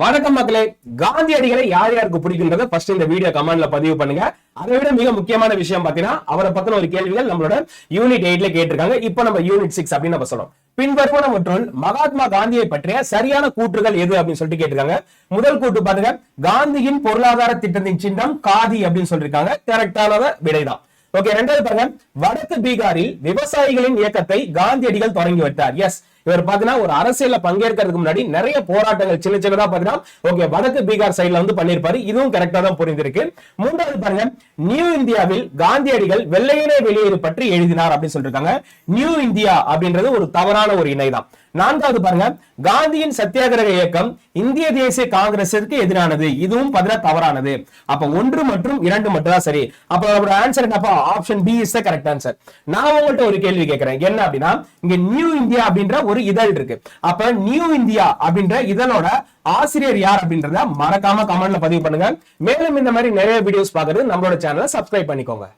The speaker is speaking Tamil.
வணக்கம் மக்களே. காந்தியடிகளை யார் யாருக்கு பிடிக்குன்றத ஃபர்ஸ்ட் இந்த வீடியோ கமெண்ட்ல பதிவு பண்ணுங்க. அதை விட மிக முக்கியமான விஷயம் பாத்தீங்கன்னா அவரை பத்தின ஒரு கேள்விகள் நம்மளோட யூனிட் எயிட்ல கேட்டிருக்காங்க. இப்போ நம்ம யூனிட் சிக்ஸ் அப்படின்னு நம்ம சொல்றோம் பின்வருவனவற்றுள் மகாத்மா காந்தியை பற்றிய சரியான கூற்றுகள் எது அப்படின்னு சொல்லிட்டு கேட்டிருக்காங்க. முதல் கூட்டு பாருங்க. காந்தியின் பொருளாதார திட்டத்தின் சின்னம் காதி அப்படின்னு சொல்லிருக்காங்க கரெக்டான விடைதான். ஓகே ரெண்டாவது பாருங்க. வடக்கு பீகாரில் விவசாயிகளின் இயக்கத்தை காந்தியடிகள் தொடங்கி வைத்தார். எஸ் இவர் பாத்தீங்கன்னா ஒரு அரசியல பங்கேற்கிறதுக்கு முன்னாடி நிறைய போராட்டங்கள் சின்ன சின்னதா பாத்தீங்கன்னா ஓகே வடக்கு பீகார் சைட்ல வந்து பண்ணிருப்பாரு இதுவும் கரெக்டா தான் புரிந்திருக்கு. மூன்றாவது பாருங்க நியூ இந்தியாவில் காந்தியடிகள் வெள்ளையனே வெளியேறு பற்றி எழுதினார் அப்படின்னு சொல்லிருக்காங்க. நியூ இந்தியா அப்படின்றது ஒரு தவறான ஒரு இணை தான். நான்காவது பாருங்க காந்தியின் சத்தியாகிரக இயக்கம் இந்திய தேசிய காங்கிரசிற்கு எதிரானது. இதுவும் பாத்தீங்கன்னா தவறானது. அப்ப ஒன்று மற்றும் இரண்டு மட்டும் தான் சரி. அப்ப நம்மளோட ஆன்சர் என்னப்பா option B is the correct answer நான் உங்கள்கிட்ட ஒரு கேள்வி கேட்கிறேன். என்ன அப்படின்னா இங்க நியூ இந்தியா அப்படின்ற ஒரு இதழ் இருக்கு. அப்ப நியூ இந்தியா அப்படின்ற இதழோட ஆசிரியர் யார் அப்படின்றத மறக்காம கமெண்ட்ல பதிவு பண்ணுங்க. மேலும் இந்த மாதிரி நிறைய வீடியோஸ் பாக்குறது நம்மளோட சேனலை சப்ஸ்கிரைப் பண்ணிக்கோங்க.